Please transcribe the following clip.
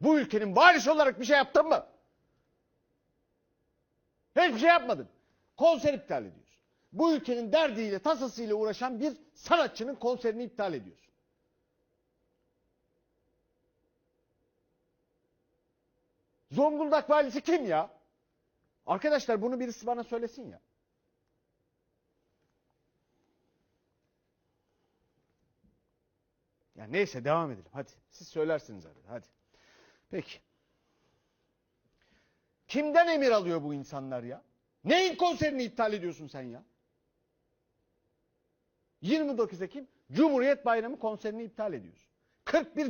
Bu ülkenin varisi olarak bir şey yaptın mı? Hiçbir şey yapmadın. Konser iptal ediyorsun. Bu ülkenin derdiyle, tasasıyla uğraşan bir sanatçının konserini iptal ediyorsun. Zonguldak valisi kim ya? Arkadaşlar bunu birisi bana söylesin ya. Ya neyse devam edelim. Hadi. Siz söylersiniz hadi. Hadi. Peki. Kimden emir alıyor bu insanlar ya? Neyin konserini iptal ediyorsun sen ya? 29 Ekim Cumhuriyet Bayramı konserini iptal ediyorsun. 41